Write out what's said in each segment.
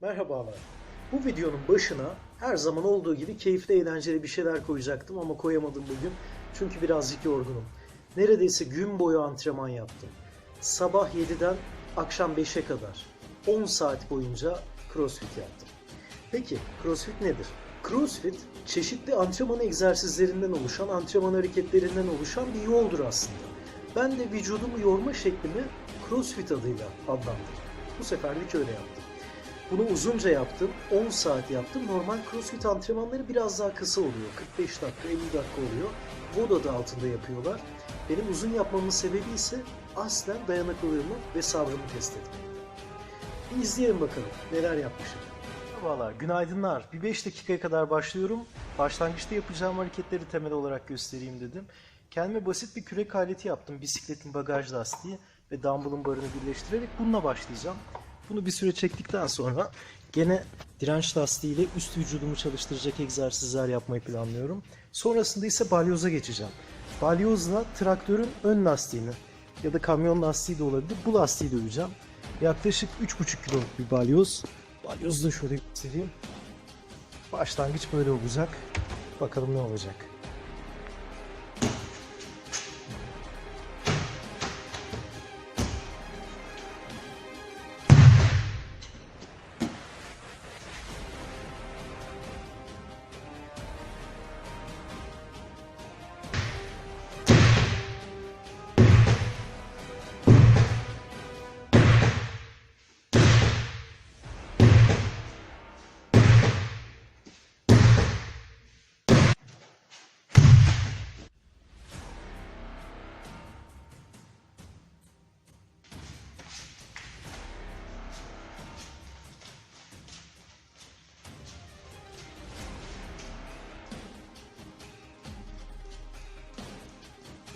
Merhabalar. Bu videonun başına her zaman olduğu gibi keyifli eğlenceli bir şeyler koyacaktım ama koyamadım bugün. Çünkü birazcık yorgunum. Neredeyse gün boyu antrenman yaptım. Sabah 7'den akşam 5'e kadar 10 saat boyunca crossfit yaptım. Peki crossfit nedir? Crossfit çeşitli antrenman egzersizlerinden oluşan, antrenman hareketlerinden oluşan bir yoldur aslında. Ben de vücudumu yorma şeklimi crossfit adıyla adlandırdım. Bu seferlik öyle yaptım. Bunu uzunca yaptım. 10 saat yaptım. Normal crossfit antrenmanları biraz daha kısa oluyor. 45 dakika, 50 dakika oluyor. VOD adı altında yapıyorlar. Benim uzun yapmamın sebebi ise aslen dayanıklılığımı ve sabrımı test etmek. Bir izleyelim bakalım neler yapmışım. Merhabalar, günaydınlar. Bir 5 dakikaya kadar başlıyorum. Başlangıçta yapacağım hareketleri temel olarak göstereyim dedim. Kendime basit bir kürek aleti yaptım. Bisikletin bagaj lastiği ve dumbbell'ın barını birleştirerek bununla başlayacağım. Bunu bir süre çektikten sonra gene direnç lastiği ile üst vücudumu çalıştıracak egzersizler yapmayı planlıyorum. Sonrasında ise balyoza geçeceğim. Balyozla traktörün ön lastiğini ya da kamyon lastiği de olabilir. Bu lastiği döveceğim. Yaklaşık 3,5 kiloluk bir balyoz. Balyozu da şöyle göstereyim. Başlangıç böyle olacak. Bakalım ne olacak.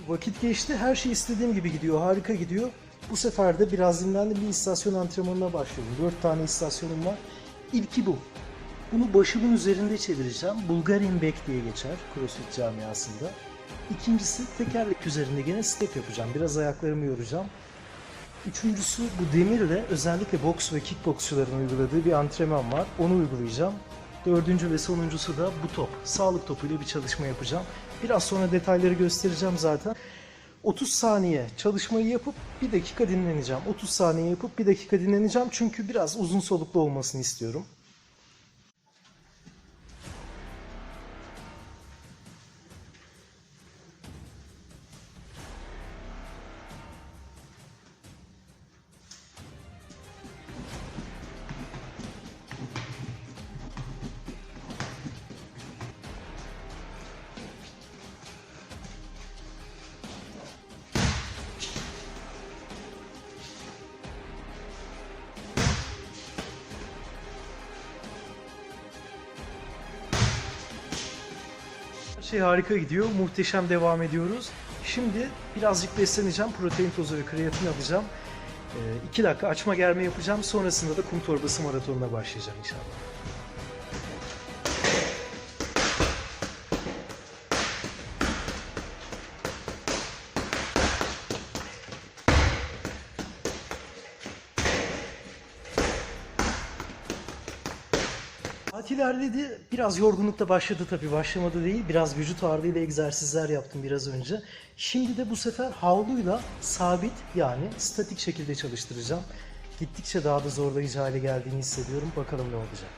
Vakit geçti. Her şey istediğim gibi gidiyor. Harika gidiyor. Bu sefer de biraz dinlendim. Bir istasyon antrenmanına başlıyorum. 4 tane istasyonum var. İlki bu. Bunu başımın üzerinde çevireceğim. Bulgarian Back diye geçer CrossFit camiasında. İkincisi tekerlek üzerinde gene step yapacağım. Biraz ayaklarımı yoracağım. Üçüncüsü bu demirle özellikle boks ve kickboksçuların uyguladığı bir antrenman var. Onu uygulayacağım. Dördüncü ve sonuncusu da bu top. Sağlık topuyla bir çalışma yapacağım. Biraz sonra detayları göstereceğim zaten. 30 saniye çalışmayı yapıp bir dakika dinleneceğim. 30 saniye yapıp bir dakika dinleneceğim. Çünkü biraz uzun soluklu olmasını istiyorum. Şey harika gidiyor. Muhteşem devam ediyoruz. Şimdi birazcık besleneceğim. Protein tozu ve kreatin alacağım. 2 dakika açma germe yapacağım. Sonrasında da kum torbası maratonuna başlayacağım inşallah. Tatil ilerledi. Biraz yorgunlukla başladı tabii. Başlamadı değil. Biraz vücut ağırlığıyla egzersizler yaptım biraz önce. Şimdi de bu sefer havluyla sabit yani statik şekilde çalıştıracağım. Gittikçe daha da zorlayıcı hale geldiğini hissediyorum. Bakalım ne olacak.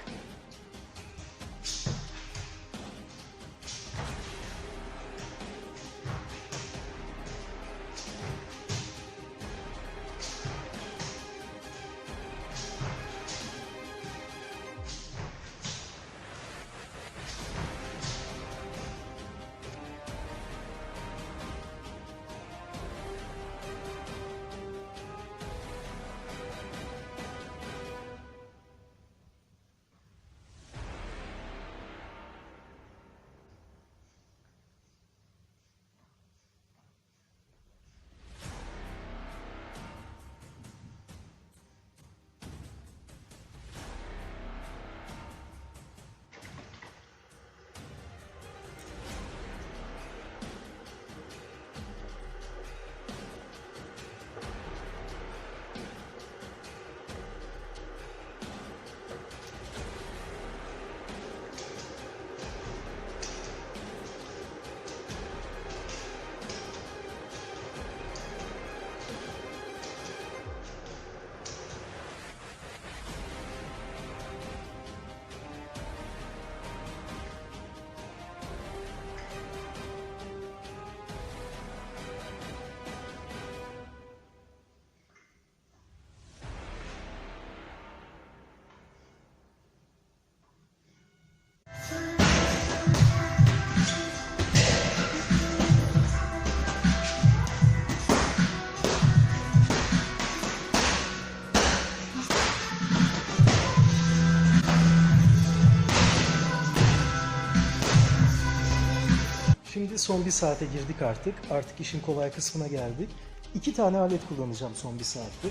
Son bir saate girdik artık. Artık işin kolay kısmına geldik. İki tane alet kullanacağım son bir saatte.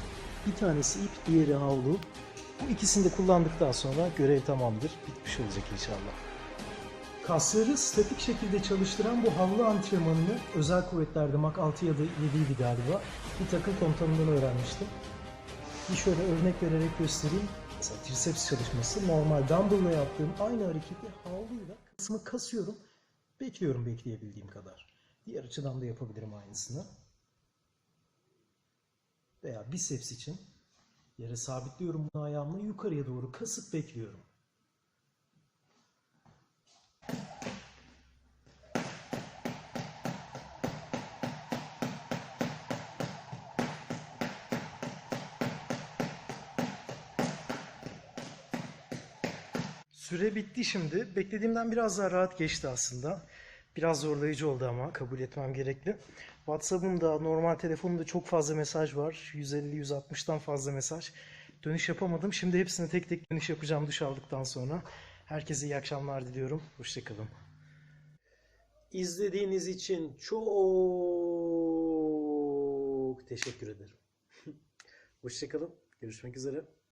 Bir tanesi ip, diğeri havlu. Bu ikisini de kullandıktan sonra görev tamamdır. Bitmiş olacak inşallah. Kasları statik şekilde çalıştıran bu havlu antrenmanını özel kuvvetlerde Mak 6 ya da 7 idi galiba. Bir takım komutanından öğrenmiştim. Bir şöyle örnek vererek göstereyim. Mesela triceps çalışması normal dumbbell'la yaptığım aynı hareketi havluyla kısmı kasıyorum. Bekliyorum bekleyebildiğim kadar. Diğer açıdan da yapabilirim aynısını. Veya biceps için yere sabitliyorum bunu ayağımla yukarıya doğru kasıp bekliyorum. Süre bitti şimdi. Beklediğimden biraz daha rahat geçti aslında. Biraz zorlayıcı oldu ama kabul etmem gerekli. WhatsApp'ımda, normal telefonumda çok fazla mesaj var. 150-160'tan fazla mesaj. Dönüş yapamadım. Şimdi hepsine tek tek dönüş yapacağım duş aldıktan sonra. Herkese iyi akşamlar diliyorum. Hoşçakalın. İzlediğiniz için çok teşekkür ederim. Hoşçakalın. Görüşmek üzere.